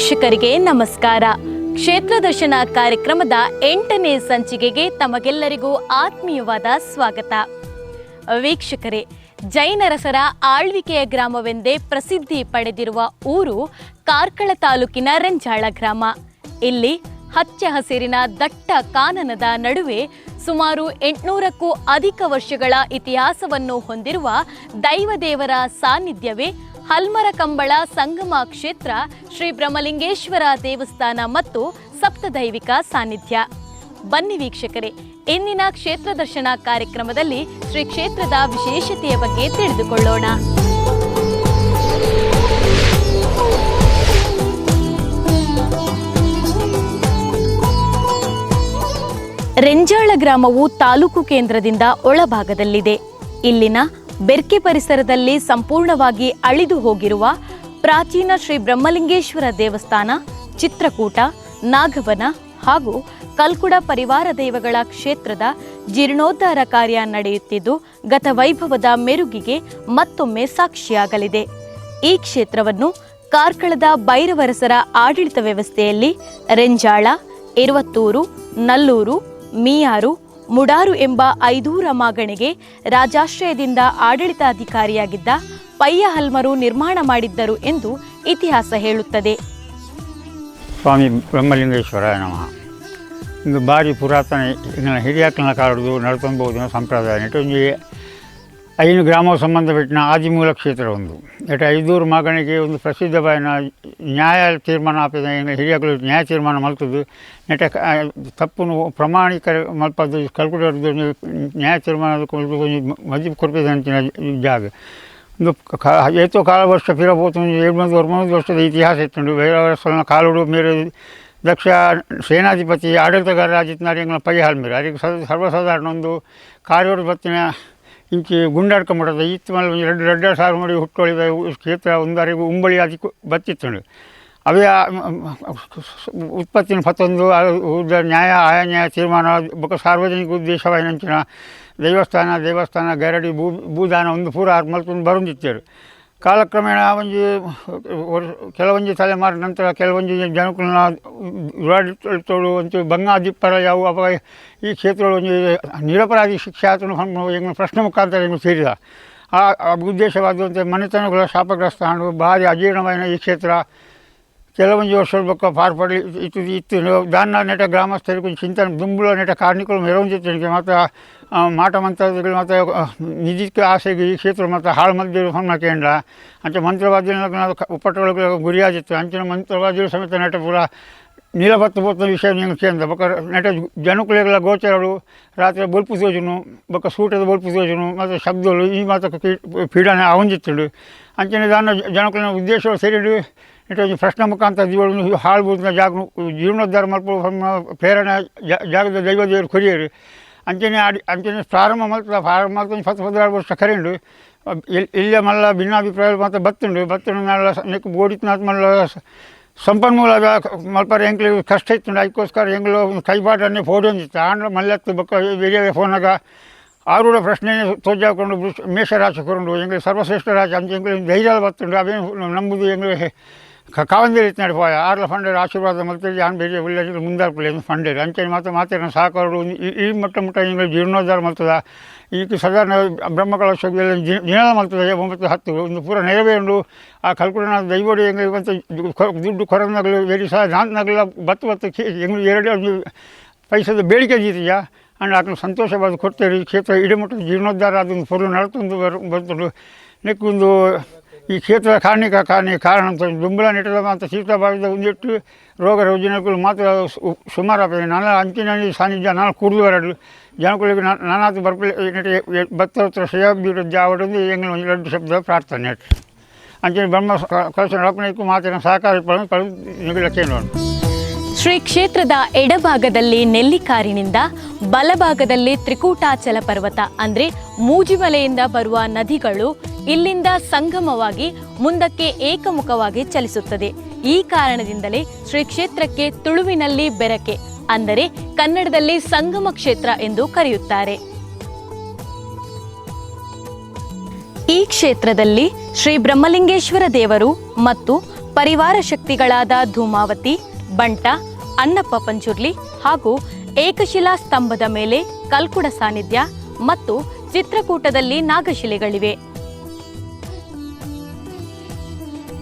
ವೀಕ್ಷಕರಿಗೆ ನಮಸ್ಕಾರ. ಕ್ಷೇತ್ರ ದರ್ಶನ ಕಾರ್ಯಕ್ರಮದ ಎಂಟನೇ ಸಂಚಿಕೆಗೆ ತಮಗೆಲ್ಲರಿಗೂ ಆತ್ಮೀಯವಾದ ಸ್ವಾಗತ. ವೀಕ್ಷಕರೇ, ಜೈನರಸರ ಆಳ್ವಿಕೆಯ ಗ್ರಾಮವೆಂದೇ ಪ್ರಸಿದ್ಧಿ ಪಡೆದಿರುವ ಊರು ಕಾರ್ಕಳ ತಾಲೂಕಿನ ರಂಜಾಳ ಗ್ರಾಮ. ಇಲ್ಲಿ ಹಚ್ಚ ಹಸಿರಿನ ದಟ್ಟ ಕಾನನದ ನಡುವೆ ಸುಮಾರು ಎಂಟುನೂರಕ್ಕೂ ಅಧಿಕ ವರ್ಷಗಳ ಇತಿಹಾಸವನ್ನು ಹೊಂದಿರುವ ದೈವದೇವರ ಸಾನ್ನಿಧ್ಯವೇ ಹಲ್ಮರ ಕಂಬಳ, ಸಂಗಮ ಕ್ಷೇತ್ರ, ಶ್ರೀ ಬ್ರಹ್ಮಲಿಂಗೇಶ್ವರ ದೇವಸ್ಥಾನ ಮತ್ತು ಸಪ್ತದೈವಿಕ ಸಾನ್ನಿಧ್ಯ. ಬನ್ನಿ ವೀಕ್ಷಕರೇ, ಇಂದಿನ ಕ್ಷೇತ್ರ ದರ್ಶನ ಕಾರ್ಯಕ್ರಮದಲ್ಲಿ ಶ್ರೀ ಕ್ಷೇತ್ರದ ವಿಶೇಷತೆಯ ಬಗ್ಗೆ ತಿಳಿದುಕೊಳ್ಳೋಣ. ರೆಂಜಾಳ ಗ್ರಾಮವು ತಾಲೂಕು ಕೇಂದ್ರದಿಂದ ಒಳಭಾಗದಲ್ಲಿದೆ. ಇಲ್ಲಿನ ಬೆರ್ಕೆ ಪರಿಸರದಲ್ಲಿ ಸಂಪೂರ್ಣವಾಗಿ ಅಳಿದು ಹೋಗಿರುವ ಪ್ರಾಚೀನ ಶ್ರೀ ಬ್ರಹ್ಮಲಿಂಗೇಶ್ವರ ದೇವಸ್ಥಾನ, ಚಿತ್ರಕೂಟ, ನಾಗವನ ಹಾಗೂ ಕಲ್ಕುಡ ಪರಿವಾರ ದೈವಗಳ ಕ್ಷೇತ್ರದ ಜೀರ್ಣೋದ್ಧಾರ ಕಾರ್ಯ ನಡೆಯುತ್ತಿದ್ದು, ಗತ ವೈಭವದ ಮೆರುಗಿಗೆ ಮತ್ತೊಮ್ಮೆ ಸಾಕ್ಷಿಯಾಗಲಿದೆ. ಈ ಕ್ಷೇತ್ರವನ್ನು ಕಾರ್ಕಳದ ಭೈರವರಸರ ಆಡಳಿತ ವ್ಯವಸ್ಥೆಯಲ್ಲಿ ರೆಂಜಾಳ, ಇರುವತ್ತೂರು, ನಲ್ಲೂರು, ಮೀಯಾರು ಮುಡಾರು ಎಂಬ ಐದೂರ ಮಾಗಣೆಗೆ ರಾಜಾಶ್ರಯದಿಂದ ಆಡಳಿತಾಧಿಕಾರಿಯಾಗಿದ್ದ ಪಯ್ಯ ಹಲ್ಮರು ನಿರ್ಮಾಣ ಮಾಡಿದ್ದರು ಎಂದು ಇತಿಹಾಸ ಹೇಳುತ್ತದೆ. ಸ್ವಾಮಿ ಬ್ರಹ್ಮಲಿಂಗೇಶ್ವರ ನಮಃ. ಇದು ಭಾರಿ ಪುರಾತನ ಹಿರಿಯ ಕಾಲದ್ದು ನಡ್ಕೊಂಬೋದು ಸಂಪ್ರದಾಯ ಐನು ಗ್ರಾಮ ಸಂಬಂಧ ಬಿಟ್ಟಿನ ಆದಿಮೂಲ ಕ್ಷೇತ್ರ ಒಂದು ಎಟ ಐದೂರು ಮಗನಿಗೆ ಒಂದು ಪ್ರಸಿದ್ಧವಾದ ನ್ಯಾಯ ತೀರ್ಮಾನ ಆಪಿದ ಹಿರಿಯಗಳು ನ್ಯಾಯ ತೀರ್ಮಾನ ಮಲ್ತದ್ದು. ನೆಟ ತಪ್ಪು ಪ್ರಮಾಣಿಕ ಮಲ್ಪದ್ದು ಕಲ್ಕುಡದ್ದು ನ್ಯಾಯ ತೀರ್ಮಾನ ಕೊರ್ಪಿದ ಅಂಚಿನ ಜಾಗ. ಒಂದು ಏತೋ ಕಾಲ ವರ್ಷ ಫಿರಬಹುದು ಏಳ್ಮೂರು ಒಂಬತ್ತು ಮೂರು ವರ್ಷದ ಇತಿಹಾಸ ಇತ್ತು ಬೇರೆ ಕಾಲುಡು ಮೇರೆ ದಕ್ಷ ಸೇನಾಧಿಪತಿ ಆಡಳಿತಗಾರ ಎಂಗಳ ಪೈ ಹಾಲ್ಮೇರೆ ಅದಕ್ಕೆ ಸರ್ವಸಾಧಾರಣ ಒಂದು ಕಾರ್ಯವರ್ಗ ಬತ್ತಿನ ಇಂಚಿ ಗುಂಡಾಡ್ಕೊಂಬಿಡೋದು ಇತ್ತು ಮೇಲೆ ಒಂದು ಎರಡು ಎರಡು ಸಾವಿರ ಮಾಡಿ ಹುಟ್ಟೊಳಿದ ಕ್ಷೇತ್ರ ಒಂದರಿಗೂ ಉಂಬಳಿ ಅದಕ್ಕೆ ಬತ್ತಿತ್ತು ಅವೇ ಆ ಉತ್ಪತ್ತಿನ ಪತ್ತೊಂದು ಉದ್ದ ನ್ಯಾಯ, ಆಯಾ ನ್ಯಾಯ ತೀರ್ಮಾನ, ಬಕ ಸಾರ್ವಜನಿಕ ಉದ್ದೇಶವಾಯಿನಂಚಿನ ದೇವಸ್ಥಾನ ದೇವಸ್ಥಾನ ಗರಡಿ ಭೂ, ಭೂದಾನ ಒಂದು ಪೂರ ಆರು ಮಲ್ತೊಂದು ಬರುಂದಿತ್ತೇರು. ಕಾಲಕ್ರಮೇಣ ಒಂಜಿ ಕೆಲವೊಂದು ತಲೆಮಾರಿನ ನಂತರ ಕೆಲವೊಂಜಿ ಜನಕುಲ್ನ ದುರಾಡಳಿತಗಳು ಒಂಚೂರು ಬಂಗಾದಿಪ್ಪರ ಯಾವ ಅವ ಈ ಕ್ಷೇತ್ರಗಳು ನಿರಪರಾಧಿ ಶಿಕ್ಷೆ ಆತನು ಹೆಂಗೆ ಪ್ರಶ್ನೆ ಮುಖಾಂತರ ಹೆಂಗೆ ಸೇರಿದ. ಆ ಉದ್ದೇಶವಾದಂತೆ ಮನೆತನಗಳ ಶಾಪಗ್ರಸ್ತ ಹಣ್ಣು ಭಾರಿ ಅಜೀರ್ಣమైన ಈ ಕ್ಷೇತ್ರ. ಕೆಲವೊಂದು ಬೊಕ್ಕ ಪಾರ್ಪಡಿ ಇತ್ತು ಇತ್ತು. ದಾನ ನೆಟ ಗ್ರಾಮಸ್ಥರಿಗೆ ಕೊಂಚ ಚಿಂತನೆ, ದುಂಬುಳ ನೆಟ ಕಾರ್ಮಿಕರು ಮೆರವಂಜಿತ್ತನಿಗೆ ಮತ್ತು ಮಾಟ ಮಂತ್ರಗಳು, ಮತ್ತು ನಿಧಿಕ್ಕೆ ಆಸೆಗೆ ಈ ಕ್ಷೇತ್ರ ಮತ್ತು ಹಾಳು ಮಧ್ಯೆ ಹೊನ್ನ ಕೇಂದ್ರ ಅಂಚ ಮಂತ್ರವಾದ್ಯ ಉಪಟೊಳಗೆ ಗುರಿಯಾಗಿತ್ತು. ಅಂಚಿನ ಮಂತ್ರವಾದಿಗಳು ಸಮೇತ ನೆಟ ಪೂರ ನೀಲಬತ್ತು ಬೋತ ವಿಷಯ ನೀವು ಕೇಂದ್ರ ಬೊಕ್ಕ ನೆಟ ಜನಕುಲೆಗಳ ಗೋಚರಗಳು, ರಾತ್ರಿ ಬೊಲ್ಪು ತೋಜುನು ಬೊಕ್ಕ ಸೂಟದ ಬೊಲ್ಪು ತೋಜುನು ಮತ್ತು ಶಬ್ದಗಳು, ಈ ಮಾತ್ರ ಪೀಡನೆ ಅವಂಜಿತ್ತುಂಡು. ಅಂಚಿನ ದಾನ ಜನಕುಲಿನ ಉದ್ದೇಶ ಸೇರಿಡು ಒಂಜಿ ಪ್ರಶ್ನೆ ಮುಖಾಂತರ ಜೀವನ ಹಾಳು ಬೂದಿನ ಜಾಗ ಜೀರ್ಣೋದ್ಧಾರ ಮಲ್ಪ ಪ್ರೇರಣೆ ಜಾಗದ ದೈವ ದೇವರು ಕೊರಿಯರು. ಅಂಚನೆ ಆಡಿ ಅಂಚನೆ ಪ್ರಾರಂಭ ಮಲ್ತದ ಪ್ರಾರಂಭ ಮಲ್ತ ಫಸ್ಟ್ ಹದಿನಾರು ವರ್ಷ ಕರೆಂಡು ಇಲ್ಲೇ ಮಲ್ಲ ಭಿನ್ನಾಭಿಪ್ರಾಯ ಮತ್ತು ಬತ್ತುಂಡು ಬತ್ತುಂಡು ಮಲ್ಲ ನೆಕ್ ಬೋಡಿತ್ನಾಥ್ ಮಲ್ಲ ಸಂಪನ್ಮೂಲದ ಮಲ್ಪರ ಎಂಕ್ಲಿ ಕಷ್ಟ ಇತ್ತು ಅದಕ್ಕೋಸ್ಕರ ಎಂಗ್ಲು ಕೈಪಾಟನ್ನೇ ಫೋಟೋ ಒಂದಿತ್ತು ಆಂಡ್ಲ ಮಲ್ಲತ್ತು ಬಕ್ಕ ಬೇರೆ ಫೋನಾಗ ಆರೂಢ ಪ್ರಶ್ನೆ ತೋಜಾಕೊಂಡು ಮೇಷರಾಶಿ ಕೊರಂಡು. ಎಂಗ್ಲಿ ಸರ್ವಶ್ರೇಷ್ಠ ರಾಜ ಅಂಚೆ ಎಂಗ್ಲಿ ಧೈರ್ಯ ಬತ್ತುಂಡು ಅವೇನು ನಂಬುದು ಎಂಗ್ಲಿ ಕಾವಂದಿರಿ ಇತ್ತು ಪೋಯ. ಆರ್ಲ ಫಂಡರ್ ಆಶೀರ್ವಾದ ಮತ್ತು ಯಾನ್ ಬೇರೆ ಒಳ್ಳೆ ಮುಂದಾರ್ಪುಲೆ ಫಂಡರ್ ಅಂಚೆ ಮಾತ್ರ ಮಾತಿನ ಸಹಕಾರರು ಈ ಮಟ್ಟ ಮಟ್ಟ ಹಿಂಗೆ ಜೀರ್ಣೋದ್ಧಾರ ಮಲ್ತದ ಈಗ ಸಾಧಾರಣ ಬ್ರಹ್ಮಕಲಶೋಲ್ಲ ದಿನದ ಮಾಡ್ತದೆ. ಒಂಬತ್ತು ಹತ್ತು. ಒಂದು ಪೂರ ನೆರವೇರು ಆ ಕಲ್ಕುಡನ ದೈವಡಿ ಹೆಂಗೆ ಇವತ್ತು ದುಡ್ಡು ಕೊರನಗಳು ಬೇರೆ ಸಹ ನಾಲ್ಕನಾಗಲ ಬತ್ತು ಬತ್ತು ಎಂಗ್ಲಿ ಎರಡು ಪೈಸದ ಬೇಡಿಕೆ ಜೀತಿಯ ಅಂಡ್ ಆತನು ಸಂತೋಷವಾದ ಕೊಡ್ತೇವೆ ಕ್ಷೇತ್ರ ಇಡಮಟ್ಟ ಜೀರ್ಣೋದ್ಧಾರ ಅದೊಂದು ಪೂರ್ವ ನಡ್ತೊಂದು ಬರ್ ಬಂತುಂಡು. ನೆಕ್ಕೊಂದು ಈ ಕ್ಷೇತ್ರ ಕಾರಣಿಕ ಕಾರಣ ಕಾರಣ ಅಂತ ದುಂಬಳ ನೆಟ್ಟದ ಮಾತ್ರ ಶೀತ ಭಾಗದ ಒಂದಿಟ್ಟು ರೋಗ ರುಜಿನಗಳು ಮಾತ್ರ ಸುಮಾರು ಆಗ್ತದೆ. ನಾನು ಅಂಚಿನ ಸಾನ್ನಿಧ್ಯ ನಾನು ಕುಡಿದು ಬರಡು ಜನಗಳಿಗೆ ನಾನಾತು ಬರ್ಪಲೆ ನೆಟ್ಟ ಭತ್ತ ಹತ್ರ ಶ್ರೇಯಾಭಿವೃದ್ಧಿ ಆವಡೊಂದು ಎಂಗ್ಲ ಒಂದು ಎರಡು ಶಬ್ದ ಪ್ರಾರ್ಥನೆ ನೆಟ್ಟು ಅಂಚಿನ ಬ್ರಹ್ಮ ಕಲಸ ನಡಪಣೆಗೂ ಮಾತಿನ ಸಹಕಾರ ಪಡೆದು ನಿಗಲಕ್ಕೆ ನೋಡು ಶ್ರೀ ಕ್ಷೇತ್ರದ ಎಡಭಾಗದಲ್ಲಿ ನೆಲ್ಲಿಕಾರಿನಿಂದ ಬಲಭಾಗದಲ್ಲಿ ತ್ರಿಕೂಟಾಚಲ ಪರ್ವತ, ಅಂದ್ರೆ ಮೂಜಿಮಲೆಯಿಂದ ಬರುವ ನದಿಗಳು ಇಲ್ಲಿಂದ ಸಂಗಮವಾಗಿ ಮುಂದಕ್ಕೆ ಏಕಮುಖವಾಗಿ ಚಲಿಸುತ್ತದೆ. ಈ ಕಾರಣದಿಂದಲೇ ಶ್ರೀ ಕ್ಷೇತ್ರಕ್ಕೆ ತುಳುವಿನಲ್ಲಿ ಬೆರಕೆ, ಅಂದರೆ ಕನ್ನಡದಲ್ಲಿ ಸಂಗಮ ಕ್ಷೇತ್ರ ಎಂದು ಕರೆಯುತ್ತಾರೆ. ಈ ಕ್ಷೇತ್ರದಲ್ಲಿ ಶ್ರೀ ಬ್ರಹ್ಮಲಿಂಗೇಶ್ವರ ದೇವರು ಮತ್ತು ಪರಿವಾರ ಶಕ್ತಿಗಳಾದ ಧೂಮಾವತಿ, ಬಂಟ ಅನ್ನಪ್ಪ ಪಂಚುರ್ಲಿ ಹಾಗೂ ಏಕಶಿಲಾ ಸ್ತಂಭದ ಮೇಲೆ ಕಲ್ಕುಡ ಸಾನ್ನಿಧ್ಯ ಮತ್ತು ಚಿತ್ರಕೂಟದಲ್ಲಿ ನಾಗಶಿಲೆಗಳಿವೆ.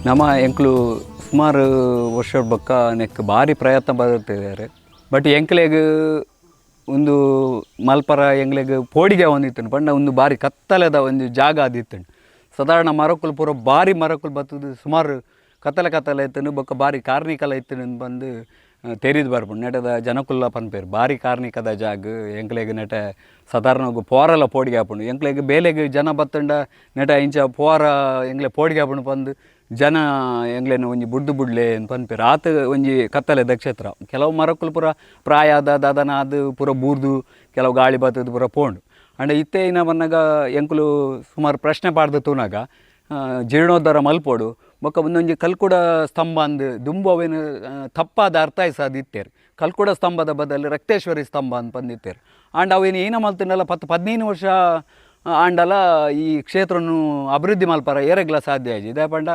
ನಮ್ಮ ಎಂಕ್ಲು ಸುಮಾರು ವರ್ಷ ಬಕ್ಕ ನೆಕ್ ಭಾರಿ ಪ್ರಯತ್ನ ಬರುತ್ತಿದ್ದಾರೆ. ಬಟ್ ಎಂಕ್ಲೆಗ್ ಒಂದು ಮಲ್ಪರ ಎಂಗ್ಲೆಗ್ ಪೋಡಿಗೆ ಒಂದಿತ್ತು. ಬಣ್ಣ ಒಂದು ಬಾರಿ ಕತ್ತಲದ ಒಂದು ಜಾಗ ಅದಿತ್ತು ಸಾಧಾರಣ ಮರಕ್ಕಲು ಪೂರ ಭಾರಿ ಮರಕ್ಕಲು ಬತ್ತದು ಸುಮಾರು ಕತ್ತಲೆ ಕತ್ತಲೆ ಇತ್ತು. ಬೊಕ್ಕ ಭಾರಿ ಕಾರ್ಣಿಕಲ ಇತ್ತು. ಬಂದು ತೆರಿದು ಬರ್ಬೋದು ನೆಟದ ಜನಕುಲ್ಲ ಪನ್ಪೇರು, ಭಾರಿ ಕಾರ್ಣಿಕದ ಜಾಗ, ಎಂಕ್ಲೆಗ್ ನೆಟ ಸಾಧಾರಣ ಪೋರಲ ಪೋಡಿಗೆ ಹಾಪುಂಡು ಎಂಕ್ಲೆಗ್ ಬೇಲೆಗ್ ಜನ ಬತ್ತಂಡ ನೆಟ ಇಂಚ ಪೋರ ಎಂಗ್ಲೆ ಪೋಡಿಗೆ ಹಾಪುಂಡು ಬಂದು ಜನ ಎಂಗ್ಲೇನು ಒಂಜಿ ಬುಡ್ದು ಬುಡ್ಲೆ ಪನ್ಪೇರು, ಆತ ಒಂಜಿ ಕತ್ತಲೆ ನಕ್ಷತ್ರ ಕೆಲವು ಮರಕ್ಕಲು ಪೂರ ಪ್ರಾಯ ಆದ ದಾದನ ಅದು ಪೂರ ಬೂರ್ದು, ಕೆಲವು ಗಾಳಿ ಬತ್ತದು ಪೂರ ಪೋಂಡು. ಅಂಡ ಇತ್ತೆ ಇನ್ನ ಬಂದಾಗ ಎಂಕುಲು ಸುಮಾರು ಪ್ರಶ್ನೆ ಪಾಡ್ದು ತೂನಾಗ ಜೀರ್ಣೋದ್ಧಾರ ಮಲ್ಪೋಡು ಬೊಕ್ಕ ಒಂದೊಂಜಿ ಕಲ್ಕುಡ ಸ್ತಂಭ ಅಂದ್ ದುಂಬು ತಪ್ಪಾದ ಅರ್ಥ ಇತ್ತೇರು. ಕಲ್ಕುಡ ಸ್ತಂಭದ ಬದಲು ರಕ್ತೇಶ್ವರಿ ಸ್ತಂಭ ಅಂತ ಬಂದಿತ್ತೇರು. ಆಂಡ ಅವೇನು ಏನ ಮಲ್ತಿನಲ್ಲ ಪತ್ತು ಹದಿನೈದು ವರ್ಷ ಆಂಡಲ ಈ ಕ್ಷೇತ್ರನು ಅಭಿವೃದ್ಧಿ ಮಲ್ಪರ, ಏರೆಗ್ಲ ಸಾಧ್ಯ ಆಯ್ತು. ಇದೇ ಪಂಡ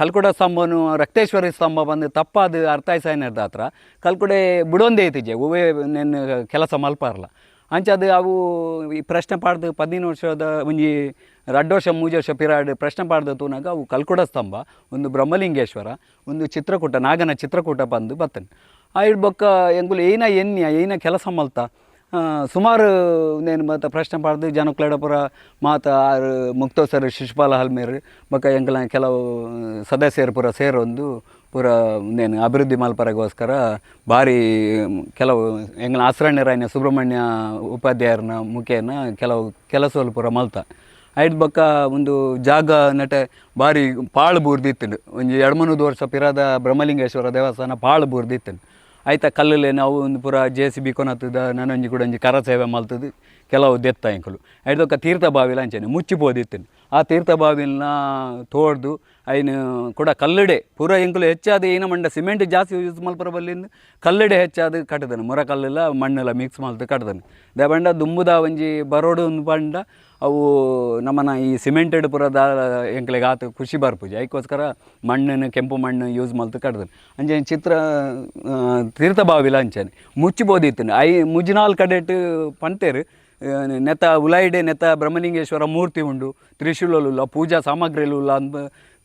ಕಲ್ಕುಡ ಸ್ತಂಭನು ರಕ್ತೇಶ್ವರಿ ಸ್ತಂಭ ಬಂದು ತಪ್ಪಾದ ಅರ್ಥೈಸಾಯನದ ಹತ್ರ ಕಲ್ಕುಡೆ ಬಿಡೊಂದೇ ಐತಿಜೆ ಹೂವೇ ನೆನ್ ಕೆಲಸ ಮಲ್ಪಾರಲ್ಲ ಅಂಚದು ಅವು ಈ ಪ್ರಶ್ನೆ ಪಾಡ್ದು ಪದಿನ ವರ್ಷದ ಒಂಜಿ ರಡ್ಡು ವರ್ಷ, ಮೂಜ ವರ್ಷ ಪಿರಾಡ್ ಪ್ರಶ್ನೆ ಪಾಡ್ದು ತೂನಾಗ ಅವು ಕಲ್ಕುಡ ಸ್ತಂಭ, ಒಂದು ಬ್ರಹ್ಮಲಿಂಗೇಶ್ವರ, ಒಂದು ಚಿತ್ರಕೂಟ, ನಾಗನ ಚಿತ್ರಕೂಟ ಬಂದು ಬತ್ತನ್ ಆ ಇಡ್ಬೊಕ್ಕ ಎಂಗುಲು ಏನ ಎನ್ಯ, ಏನ ಕೆಲಸ ಮಲ್ತ? ಸುಮಾರು ನೇನು ಮತ್ತು ಪ್ರಶ್ನೆ ಪಾಡ್ದು ಜನಕ್ಲೆಡ ಪೂರ ಮಾತ ಆರು ಮುಕ್ತೋಸರ್ ಶಿಶುಪಾಲ ಹಲ್ಮೇರು, ಬೊಕ್ಕ ಎಂಗ್ಲ ಕೆಲವು ಸದಸ್ಯರು ಪುರ ಸೇರೊಂದು ಪೂರ ನೇನು ಅಭಿವೃದ್ಧಿ ಮಲ್ಪರಗೋಸ್ಕರ ಭಾರಿ ಕೆಲವು ಎಂಗ್ಲ ಆಸರಣ್ಯರಾಯನ ಸುಬ್ರಹ್ಮಣ್ಯ ಉಪಾಧ್ಯಾಯರನ್ನ ಮುಖೇನ ಕೆಲವು ಕೆಲಸಗಳು ಪೂರ ಮಲ್ತ. ಐದು ಬೊಕ್ಕ ಒಂದು ಜಾಗ ನಟ ಭಾರಿ ಪಾಳು ಬೂರ್ದಿತ್ತು ಒಂದು ಮೂರು ವರ್ಷ ಪಿರಾದ ಬ್ರಹ್ಮಲಿಂಗೇಶ್ವರ ದೇವಸ್ಥಾನ ಪಾಳು ಬೂರ್ದಿತ್ತು ಆಯ್ತಾ ಕಲ್ಲಲ್ಲಿ ನಾವು ಒಂದು ಪೂರ ಜೆ ಸಿ ಬಿ ಕೊನತ್ತದ ನನೊಂಜಿ ಕೂಡ ಒಂಜಿ ಕರ ಸೇವೆ ಮಲ್ತದ್ದು ಕೆಲವು ದೆತ್ತ ಎಂಕಲು ಐದೊಕ್ಕ ತೀರ್ಥ ಬಾವಿಲ ಅಂಚನೆ ಮುಚ್ಚಿಪೋದಿತ್ತು ಆ ತೀರ್ಥ ಬಾವಿಲನ್ನ ತೋಡ್ದು ಐನು ಕೂಡ ಕಲ್ಲಡೆ, ಪೂರ ಎಂಕುಲು ಹೆಚ್ಚಾದ ಏನ ಮಂಡ ಸಿಮೆಂಟ್ ಜಾಸ್ತಿ ಯೂಸ್ ಮಲ್ಪರ ಬಲ್ಲಿಂದ ಕಲ್ಲಡೆ ಹೆಚ್ಚಾದ ಕಟ್ಟದನು ಮೊರ ಕಲ್ಲೆಲ್ಲ ಮಣ್ಣೆಲ್ಲ ಮಿಕ್ಸ್ ಮಲ್ತು ಕಟ್ಟದನು ದೇ ಬಂಡ ದುಂಬುದ ಒಂಜಿ ಬರೋಡು ಒಂದು ಬಂಡ, ಅವು ನಮ್ಮನ ಈ ಸಿಮೆಂಟೆಡ್ ಪುರದ ಎಂಕ್ಲೆಗೆ ಆತ ಖುಷಿ ಬರ್ಪೂಜೆ. ಅದಕ್ಕೋಸ್ಕರ ಮಣ್ಣನ್ನು ಕೆಂಪು ಮಣ್ಣು ಯೂಸ್ ಮಲ್ತು ಕಟ್ಟದನು ಅಂಚೆ ಚಿತ್ರ ತೀರ್ಥ ಬಾವಿಲ ಅಂಚನೆ. ಮುಚ್ಚಿಬೋದಿತ್ತು ಐ ಮುಜಿನಾಲ್ ಕಡೆಟ್ ಪಂತೇರು ನೆತ್ತ ನೆತ ಉಲಾಯಿಡೆ ನೆತ ಬ್ರಹ್ಮಲಿಂಗೇಶ್ವರ ಮೂರ್ತಿ ಉಂಡು. ತ್ರಿಶೂಲಲು ಪೂಜಾ ಸಾಮಗ್ರಿಲುಲ್ಲ ಅಂತ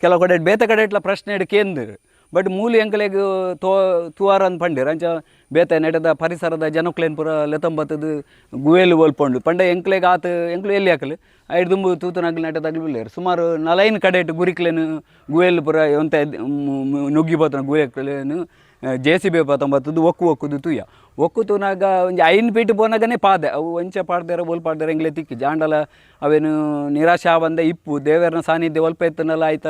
ಕೆಲವು ಕಡೆ ಬೇತೆ ಕಡೆ ಇಟ್ಲ ಪ್ರಶ್ನೆ ಇಡ್ ಕೇಂದ್ರ ಬಟ್ ಮೂಲ ಎಂಕಲೆಗ್ ತೋ ತುವಾರ ಅಂದ್ ಪಂಡಿರ ಅಂಚ ಬೇತೆ ನೆಟದ ಪರಿಸರದ ಜನಕ್ಲೇನ್ ಪುರ ಲೆತಂಬತ್ತದು ಗುವೇಲು ಒಲ್ಪೊಂಡು. ಪಂಡ ಎಂಕ್ಲೆಗ್ ಆತ, ಎಂಕ್ಲು ಎಲ್ಲಿ ಹಾಕಲು ಐದು ದುಂಬು ತೂತನಾಗ್ಲಿ ನೆಟದಾಗ್ಲಿ ಬಿಲ್ಲೇರು ಸುಮಾರು ನಲೈನ್ ಕಡೆ ಇಟ್ಟು ಗುರಿಕ್ಲೇನು ಗುವೇಲು ಪುರ ಎಂತ ನುಗ್ಗಿ ಬತ್ತನ ಗುಹೆ ಜೆ ಸಿ ಬಿ ಒಕ್ಕು ಒಕ್ಕುದು ತುಯ್ಯ. ಒಕ್ಕು ತೂನಾಗ ಒಂಜಿ ಐನ್ ಪೀಟ್ ಪೋನಾಗನೆ ಪಾದೆ. ಅವು ಒಂಚ ಪಾಡ್ದಾರ ಒಲ್ ಪಾಡ್ದಾರ ಎಂಗ್ಲೆ ತಿಕ್ಕಿ. ಜಾಂಡಲ ಅವೇನು ನಿರಾಶಾ ಬಂದ ಇಪ್ಪು, ದೇವರನ ಸಾನ್ನಿಧ್ಯ ಒಲ್ಪ ಎತ್ತನಲ್ಲ ಆಯ್ತ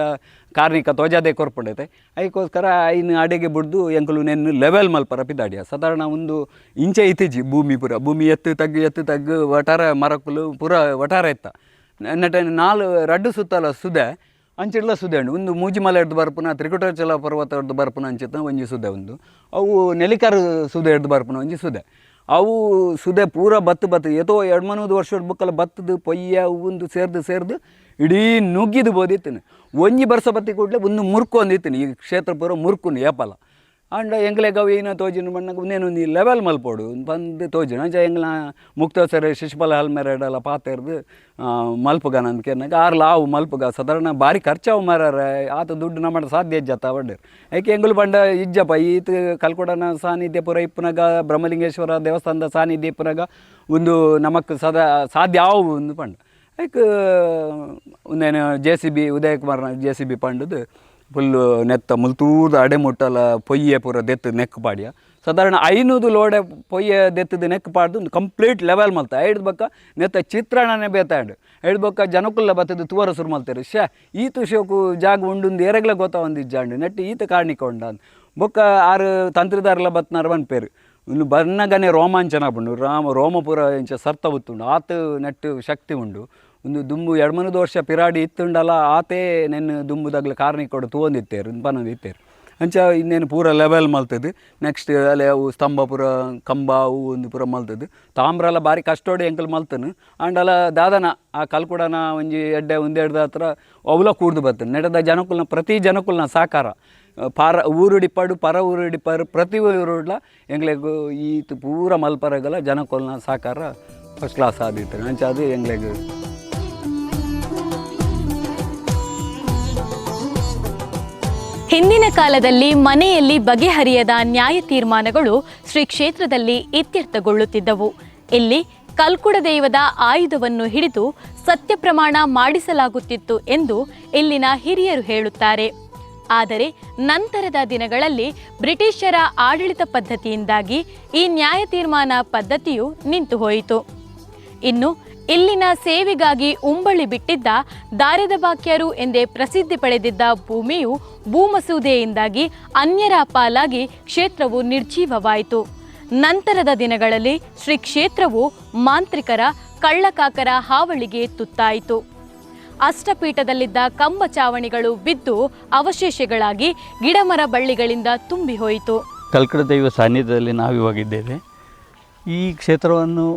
ಕಾರ್ಣಿಕ ಧ್ವಜಾದೆ ಕೊರ್ಪಡೈತೆ. ಅದಕ್ಕೋಸ್ಕರ ಐನ್ ಅಡೆಗೆ ಬಿಡ್ದು ಎಂಕಲು ನೆನ್ನು ಲೆವೆಲ್ ಮಲ್ಪರ ಪಿದಾಡಿಯ. ಸಾಧಾರಣ ಒಂದು ಇಂಚೆ ಇತ್ತಿಜಿ ಭೂಮಿ ಪುರ. ಭೂಮಿ ಎತ್ತು, ತಗ್ಗು ಎತ್ತು, ತಗ್ಗು, ವಟಾರ, ಮರಕುಲು ಪುರ ವಟಾರ ಇತ್ತ ನಟ ನಾಲ್ ರಡ್ಡು ಸುತ್ತಲ ಸುದೆ. ಅಂಚಿಡ್ಲ ಸುದೆ ಉಂಡು ಒಂದು ಮೂಜಿಮಲೆ ಎಡ್ದು ಬರ್ಪುನ, ತ್ರಿಕುಟಾಚಲ ಪರ್ವತ ಹಿಡ್ದು ಬರ್ಪುನ ಅಂಚಿತ್ತ ಒಂಜಿ ಸುದೆ ಒಂದು ಅವು ನೆಲಿಕಾರ ಸುದೆ ಹಿಡ್ದು ಬರ್ಪುನ ಒಂಜಿ ಸುದೆ ಅವು ಸುದೆ ಪೂರ ಬತ್ತು ಬತ್ತು ಏತೋ ಎರಡು ಮನೂದು ವರ್ಷದ ಬುಕ್ಕಲ್ಲ ಬತ್ತದು, ಪೊಯ್ಯ ಒಂದು ಸೇರ್ದು ಸೇರ್ದು ಇಡೀ ನುಗ್ಗಿದು ಬೋದಿತ್ತಿನ. ಒಂಜಿ ಬರ್ಸ ಬತ್ತಿ ಕೂಡಲೇ ಒಂದು ಮುರ್ಕು ಒಂದಿತ್ತಿನ. ಈ ಕ್ಷೇತ್ರ ಪೂರ ಮುರ್ಕುನು ಏಪಲ. ಅಂಡ ಎಂಗ್ಲೆ ಗವಿ ಏನೋ ತೋಜಿನ ಬಣ್ಣಗೆ ಒಂದೇನು ನೀ ಲೆವೆಲ್ ಮಲ್ಪೋಡು ಬಂದು ತೋಜಿನ ಅಂಚ ಎಂಗ್ಲ ಮುಕ್ತ ಶಿಶುಪಲ ಹಲ್ಮೆರಡೆಲ್ಲ ಪಾತೆರ್ದು ಮಲ್ಪುಗ ನಂದು ಕೆನ್ನಾಗ ಆರು ಲಾವು ಮಲ್ಪುಗ ಸಾಧಾರಣ ಭಾರಿ ಖರ್ಚಾವು ಮರಾರ. ಆತ ದುಡ್ಡು ನಮ್ಮ ಸಾಧ್ಯ ಇಜ್ಜತ್ತ ಬಡ್ಡೆ ಯಾಕೆ ಎಂಗ್ಲು ಬಂಡ ಇಜ್ಜಪ್ಪ, ಈತ ಕಲ್ಕೊಡನ ಸಾನ್ನಿಧ್ಯ ಪುರ ಇಪ್ಪನಾಗ, ಬ್ರಹ್ಮಲಿಂಗೇಶ್ವರ ದೇವಸ್ಥಾನದ ಸಾನ್ನಿಧ್ಯ ಒಂದು ನಮಕ್ ಸದಾ ಸಾಧ್ಯ ಆವು ಒಂದು ಪಂಡ. ಯಾಕೆ ಒಂದೇನು J C B Udaya Kumar J C B ಪಂಡದು. Full ನೆತ್ತ ಮುಲ್ತೂದ ಅಡೆ ಮುಟ್ಟಲ ಪೊಯ್ಯೆ ಪೂರ ದೆತ್ತ ನೆಕ್ ಪಾಡ್ಯ. ಸಾಧಾರಣ ಐನೂದು ಲೋಡೆ ಪೊಯ್ಯ ದೆತ್ತದ ನೆಕ್ ಪಾಡ್ದು ಕಂಪ್ಲೀಟ್ ಲೆವೆಲ್ ಮಲ್ತ. ಐಡ್ ಬಕ್ಕ ನೆತ್ತ ಚಿತ್ರಣನೇ ಬೇತಾಂಡು. ಐಡ್ ಬಕ್ಕ ಜನಕ್ಕುಲ್ಲ ಬತ್ತದು ತೂವರ ಸುರು ಮಲ್ತಾರೆ. ಶ ಈತು ಶೋಕು ಜಾಗ ಉಂಡು ಎರೆಗ್ಲ ಗೊತ್ತ ಒಂದು ಇಜ್ಜಾಂಡು ನೆಟ್ಟು ಈತ ಕಾಣಿಕ ಉಂಡ ಅಂತ ಬೊಕ್ಕ ಆರು ತಂತ್ರಿದಾರ್ಲ ಬತ್ನಾರ ಪೇರು. ಇನ್ನು ಬರ್ನಗನೆ ರೋಮಾಂಚನ ಬಂಡು. ರಾಮ ರೋಮಪುರ ಇಂಚ ಸರ್ತ ಉತ್ತುಂಡು ಆತ ನೆಟ್ಟು ಶಕ್ತಿ ಉಂಡು. ಒಂದು ದುಂಬು ಮೂರು ವರ್ಷ ಪಿರಾಡಿ ಇತ್ತುಂಡಲ ಆತೆ ನೆನ್ನ ದುಂಬುದಾಗಲ ಕಾರಣ ಕೊಡು ತೂಂದಿತ್ತೇರು ಇತ್ತೇರು ಅಂಚ ಇನ್ನೇನು ಪೂರ ಲೆವೆಲ್ ಮಲ್ತದ್ದು. ನೆಕ್ಸ್ಟ್ ಅಲ್ಲಿ ಅವು ಸ್ತಂಭ ಪೂರ ಕಂಬ, ಅವು ಒಂದು ಪೂರ ತಾಮ್ರ ಎಲ್ಲ ಭಾರಿ ಕಷ್ಟೋಡಿ ಎಂಕಲ್ ಮಲ್ತನು. ಆಂಡಲ ದಾದನ, ಆ ಕಲ್ಕುಡನ ಒಂಜಿ ಎಡ್ಡೆ ಒಂದೆಡ್ದ ಹತ್ರ ಅವಲ ಕೂಡ್ದು ಬರ್ತದೆ ನಡೆದ ಜನಕುಲ್ನ, ಪ್ರತಿ ಜನಕುಲ್ನ ಸಾಕಾರ. ಪಾರ ಊರುಡಿಪಾಡು ಪರ ಊರುಡಿಪಾರು ಪ್ರತಿ ಊರುಡ್ಲ ಎಂಗ್ಲೆಗ್ ಈತ್ ಪೂರ ಮಲ್ಪರಗಲ ಜನಕುಲ್ನ ಸಾಕಾರ ಫಸ್ಟ್ ಕ್ಲಾಸ್ ಆದಿತ್ತು ಅಂಚ ಅದು ಎಂಗ್ಲೆಗ್ ಹಿಂದಿನ ಕಾಲದಲ್ಲಿ ಮನೆಯಲ್ಲಿ ಬಗೆಹರಿಯದ ನ್ಯಾಯ ತೀರ್ಮಾನಗಳು ಶ್ರೀ ಕ್ಷೇತ್ರದಲ್ಲಿ ಇತ್ಯರ್ಥಗೊಳ್ಳುತ್ತಿದ್ದವು. ಇಲ್ಲಿ ಕಲ್ಕುಡ ದೈವದ ಆಯುಧವನ್ನು ಹಿಡಿದು ಸತ್ಯ ಪ್ರಮಾಣ ಮಾಡಿಸಲಾಗುತ್ತಿತ್ತು ಎಂದು ಇಲ್ಲಿನ ಹಿರಿಯರು ಹೇಳುತ್ತಾರೆ. ಆದರೆ ನಂತರದ ದಿನಗಳಲ್ಲಿ ಬ್ರಿಟಿಷರ ಆಡಳಿತ ಪದ್ಧತಿಯಿಂದಾಗಿ ಈ ನ್ಯಾಯ ತೀರ್ಮಾನ ಪದ್ಧತಿಯು ನಿಂತು ಹೋಯಿತು ಇನ್ನು ಇಲ್ಲಿನ ಸೇವೆಗಾಗಿ ಉಂಬಳಿ ಬಿಟ್ಟಿದ್ದ ದಾರಿದ ಬಾಕ್ಯರು ಎಂದೇ ಪ್ರಸಿದ್ಧಿ ಪಡೆದಿದ್ದ ಭೂಮಿಯು ಭೂಮಸೂದೆಯಿಂದಾಗಿ ಅನ್ಯರ ಪಾಲಾಗಿ ಕ್ಷೇತ್ರವು ನಿರ್ಜೀವವಾಯಿತು. ನಂತರದ ದಿನಗಳಲ್ಲಿ ಶ್ರೀ ಕ್ಷೇತ್ರವು ಮಾಂತ್ರಿಕರ ಕಳ್ಳಕಾಕರ ಹಾವಳಿಗೆ ತುತ್ತಾಯಿತು. ಅಷ್ಟಪೀಠದಲ್ಲಿದ್ದ ಕಂಬ ಚಾವಣಿಗಳು ಬಿದ್ದು ಅವಶೇಷಗಳಾಗಿ ಗಿಡಮರ ಬಳ್ಳಿಗಳಿಂದ ತುಂಬಿ ಹೋಯಿತು ಕಲ್ಕಡ ದೈವ ಸಾನ್ನಿಧ್ಯದಲ್ಲಿ ನಾವಿವಾಗಿದ್ದೇವೆ ಈ ಕ್ಷೇತ್ರವನ್ನು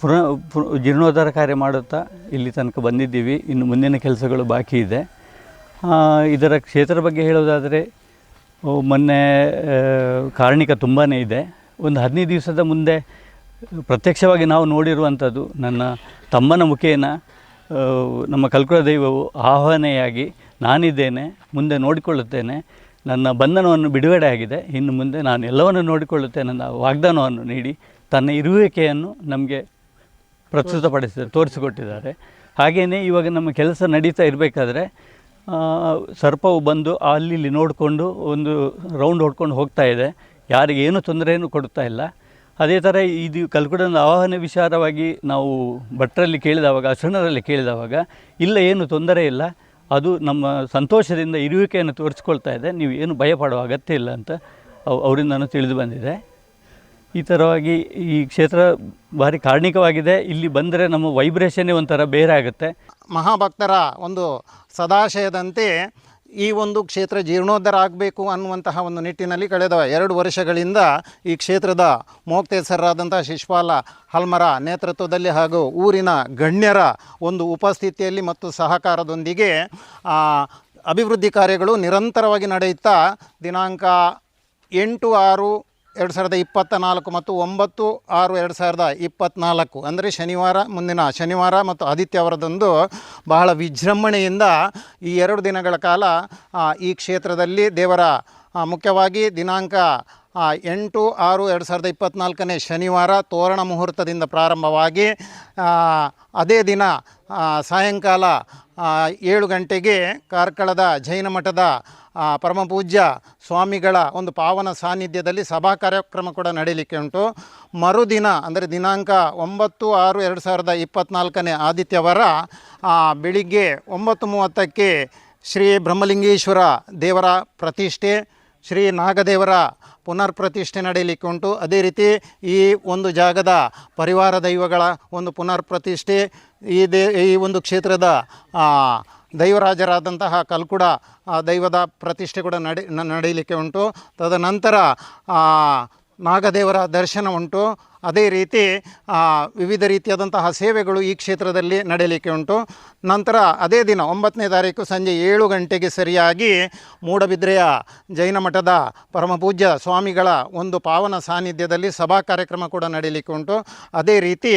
ಪುನಃ ಜೀರ್ಣೋದ್ಧಾರ ಕಾರ್ಯ ಮಾಡುತ್ತಾ ಇಲ್ಲಿ ತನಕ ಬಂದಿದ್ದೀವಿ. ಇನ್ನು ಮುಂದಿನ ಕೆಲಸಗಳು ಬಾಕಿ ಇದೆ. ಇದರ ಕ್ಷೇತ್ರ ಬಗ್ಗೆ ಹೇಳೋದಾದರೆ ಮೊನ್ನೆ ಕಾರಣಿಕ ತುಂಬಾ ಇದೆ. ಒಂದು ಹದಿನೈದು ದಿವಸದ ಮುಂದೆ ಪ್ರತ್ಯಕ್ಷವಾಗಿ ನಾವು ನೋಡಿರುವಂಥದ್ದು ನನ್ನ ತಮ್ಮನ ಮುಖೇನ ನಮ್ಮ ಕಲ್ಕುಲ ದೈವವು ಆಹ್ವಾನೆಯಾಗಿ ನಾನಿದ್ದೇನೆ, ಮುಂದೆ ನೋಡಿಕೊಳ್ಳುತ್ತೇನೆ. ನನ್ನ ಬಂಧನವನ್ನು ಬಿಡುಗಡೆ ಆಗಿದೆ. ಇನ್ನು ಮುಂದೆ ನಾನು ಎಲ್ಲವನ್ನು ನೋಡಿಕೊಳ್ಳುತ್ತೇನೆ. ನನ್ನ ವಾಗ್ದಾನವನ್ನು ನೀಡಿ ತನ್ನ ಇರುವಿಕೆಯನ್ನು ನಮಗೆ ಪ್ರಸ್ತುತಪಡಿಸಿದ್ದಾರೆ ತೋರಿಸಿಕೊಟ್ಟಿದ್ದಾರೆ. ಹಾಗೆಯೇ ಇವಾಗ ನಮ್ಮ ಕೆಲಸ ನಡೀತಾ ಇರಬೇಕಾದ್ರೆ ಸರ್ಪವು ಬಂದು ಅಲ್ಲಿ ಇಲ್ಲಿ ನೋಡಿಕೊಂಡು ಒಂದು ರೌಂಡ್ ಹೊಡ್ಕೊಂಡು ಹೋಗ್ತಾ ಇದೆ. ಯಾರಿಗೆ ಏನು ತೊಂದರೆಯನ್ನು ಕೊಡ್ತಾ ಇಲ್ಲ. ಅದೇ ಥರ ಇದು ಕಲ್ಕುಡನ ಆವಾಹನೆ ವಿಚಾರವಾಗಿ ನಾವು ಭಟ್ರಲ್ಲಿ ಕೇಳಿದವಾಗ ಅಸಣರಲ್ಲಿ ಕೇಳಿದವಾಗ, ಇಲ್ಲ, ಏನು ತೊಂದರೆ ಇಲ್ಲ. ಅದು ನಮ್ಮ ಸಂತೋಷದಿಂದ ಇರುವಿಕೆಯನ್ನು ತೋರಿಸ್ಕೊಳ್ತಾ ಇದೆ. ನೀವು ಏನು ಭಯಪಡುವ ಅಗತ್ಯ ಇಲ್ಲ ಅಂತ ಅವರಿಂದ ಅವರಿಂದನೂ ತಿಳಿದು ಬಂದಿದೆ. ಈ ಥರವಾಗಿ ಈ ಕ್ಷೇತ್ರ ಭಾರಿ ಕಾರ್ಣಿಕವಾಗಿದೆ. ಇಲ್ಲಿ ಬಂದರೆ ನಮ್ಮ ವೈಬ್ರೇಷನ್ನೇ ಒಂಥರ ಬೇರೆ ಆಗುತ್ತೆ. ಮಹಾಭಕ್ತರ ಒಂದು ಸದಾಶಯದಂತೆ ಈ ಒಂದು ಕ್ಷೇತ್ರ ಜೀರ್ಣೋದ್ಧಾರ ಆಗಬೇಕು ಅನ್ನುವಂತಹ ಒಂದು ನಿಟ್ಟಿನಲ್ಲಿ ಕಳೆದ ಎರಡು ವರ್ಷಗಳಿಂದ ಈ ಕ್ಷೇತ್ರದ ಮೋಕ್ತೇಸರಾದಂಥ ಶಿಶುಪಾಲ ಹಲ್ಮರ ನೇತೃತ್ವದಲ್ಲಿ ಹಾಗೂ ಊರಿನ ಗಣ್ಯರ ಒಂದು ಉಪಸ್ಥಿತಿಯಲ್ಲಿ ಮತ್ತು ಸಹಕಾರದೊಂದಿಗೆ ಅಭಿವೃದ್ಧಿ ಕಾರ್ಯಗಳು ನಿರಂತರವಾಗಿ ನಡೆಯುತ್ತಾ ದಿನಾಂಕ ಎಂಟು ಆರು ಎರಡು ಸಾವಿರದ ಇಪ್ಪತ್ತ ನಾಲ್ಕು ಮತ್ತು ಒಂಬತ್ತು ಆರು ಎರಡು ಸಾವಿರದ ಇಪ್ಪತ್ತ್ನಾಲ್ಕು ಅಂದರೆ ಶನಿವಾರ ಮುಂದಿನ ಶನಿವಾರ ಮತ್ತು ಆದಿತ್ಯವಾರದಂದು ಬಹಳ ವಿಜೃಂಭಣೆಯಿಂದ ಈ ಎರಡು ದಿನಗಳ ಕಾಲ ಈ ಕ್ಷೇತ್ರದಲ್ಲಿ ದೇವರ ಮುಖ್ಯವಾಗಿ ದಿನಾಂಕ ಎಂಟು ಆರು ಎರಡು ಸಾವಿರದ ಇಪ್ಪತ್ತ್ನಾಲ್ಕನೇ ಶನಿವಾರ ತೋರಣ ಮುಹೂರ್ತದಿಂದ ಪ್ರಾರಂಭವಾಗಿ ಅದೇ ದಿನ ಸಾಯಂಕಾಲ ಏಳು ಗಂಟೆಗೆ ಕಾರ್ಕಳದ ಜೈನ ಮಠದ ಪರಮಪೂಜ್ಯ ಸ್ವಾಮಿಗಳ ಒಂದು ಪಾವನ ಸಾನ್ನಿಧ್ಯದಲ್ಲಿ ಸಭಾ ಕಾರ್ಯಕ್ರಮ ಕೂಡ ನಡೀಲಿಕ್ಕೆ ಉಂಟು. ಮರುದಿನ, ಅಂದರೆ ದಿನಾಂಕ ಒಂಬತ್ತು ಆರು ಎರಡು ಸಾವಿರದ ಇಪ್ಪತ್ತ್ನಾಲ್ಕನೇ ಆದಿತ್ಯವಾರ ಬೆಳಿಗ್ಗೆ ಒಂಬತ್ತು ಮೂವತ್ತಕ್ಕೆ ಶ್ರೀ ಬ್ರಹ್ಮಲಿಂಗೇಶ್ವರ ದೇವರ ಪ್ರತಿಷ್ಠೆ, ಶ್ರೀ ನಾಗದೇವರ ಪುನರ್ ಪ್ರತಿಷ್ಠೆ ನಡೆಯಲಿಕ್ಕೆ ಉಂಟು. ಅದೇ ರೀತಿ ಈ ಒಂದು ಜಾಗದ ಪರಿವಾರ ದೈವಗಳ ಒಂದು ಪುನರ್ ಪ್ರತಿಷ್ಠೆ ಈ ದೇ, ಈ ಒಂದು ಕ್ಷೇತ್ರದ ದೈವರಾಜರಾದಂತಹ ಕಲ್ಕುಡ ದೈವದ ಪ್ರತಿಷ್ಠೆ ಕೂಡ ನಡೆ, ನ- ನಡೆಯಲಿಕ್ಕೆ ಉಂಟು. ತದನಂತರ ನಾಗದೇವರ ದರ್ಶನ ಉಂಟು. ಅದೇ ರೀತಿ ವಿವಿಧ ರೀತಿಯಾದಂತಹ ಸೇವೆಗಳು ಈ ಕ್ಷೇತ್ರದಲ್ಲಿ ನಡೆಯಲಿಕ್ಕೆ ಉಂಟು. ನಂತರ ಅದೇ ದಿನ ಒಂಬತ್ತನೇ ತಾರೀಕು ಸಂಜೆ ಏಳು ಗಂಟೆಗೆ ಸರಿಯಾಗಿ ಮೂಡಬಿದ್ರೆಯ ಜೈನ ಮಠದ ಪರಮಪೂಜ್ಯ ಸ್ವಾಮಿಗಳ ಒಂದು ಪಾವನ ಸಾನ್ನಿಧ್ಯದಲ್ಲಿ ಸಭಾ ಕಾರ್ಯಕ್ರಮ ಕೂಡ ನಡೀಲಿಕ್ಕೆ ಉಂಟು. ಅದೇ ರೀತಿ,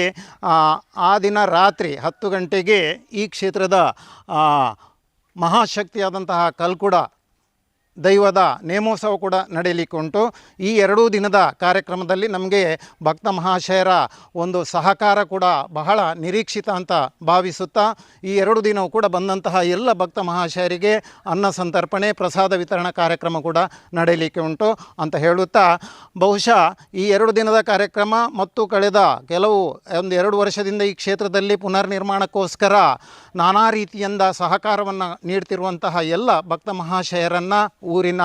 ಆ ದಿನ ರಾತ್ರಿ ಹತ್ತು ಗಂಟೆಗೆ ಈ ಕ್ಷೇತ್ರದ ಮಹಾಶಕ್ತಿಯಾದಂತಹ ಕಲ್ಕುಡ ದೈವದ ನೇಮೋತ್ಸವ ಕೂಡ ನಡೆಯಲಿಕ್ಕೆ ಉಂಟು. ಈ ಎರಡೂ ದಿನದ ಕಾರ್ಯಕ್ರಮದಲ್ಲಿ ನಮಗೆ ಭಕ್ತ ಮಹಾಶಯರ ಒಂದು ಸಹಕಾರ ಕೂಡ ಬಹಳ ನಿರೀಕ್ಷಿತ ಅಂತ ಭಾವಿಸುತ್ತಾ, ಈ ಎರಡು ದಿನವೂ ಕೂಡ ಬಂದಂತಹ ಎಲ್ಲ ಭಕ್ತ ಮಹಾಶಯರಿಗೆ ಅನ್ನ ಸಂತರ್ಪಣೆ, ಪ್ರಸಾದ ವಿತರಣಾ ಕಾರ್ಯಕ್ರಮ ಕೂಡ ನಡೆಯಲಿಕ್ಕೆ ಉಂಟು ಅಂತ ಹೇಳುತ್ತಾ, ಬಹುಶಃ ಈ ಎರಡು ದಿನದ ಕಾರ್ಯಕ್ರಮ ಮತ್ತು ಕಳೆದ ಕೆಲವು ಒಂದು ಎರಡು ವರ್ಷದಿಂದ ಈ ಕ್ಷೇತ್ರದಲ್ಲಿ ಪುನರ್ ನಿರ್ಮಾಣಕ್ಕೋಸ್ಕರ ನಾನಾ ರೀತಿಯಿಂದ ಸಹಕಾರವನ್ನು ನೀಡ್ತಿರುವಂತಹ ಎಲ್ಲ ಭಕ್ತ ಮಹಾಶಯರನ್ನು ಊರಿನ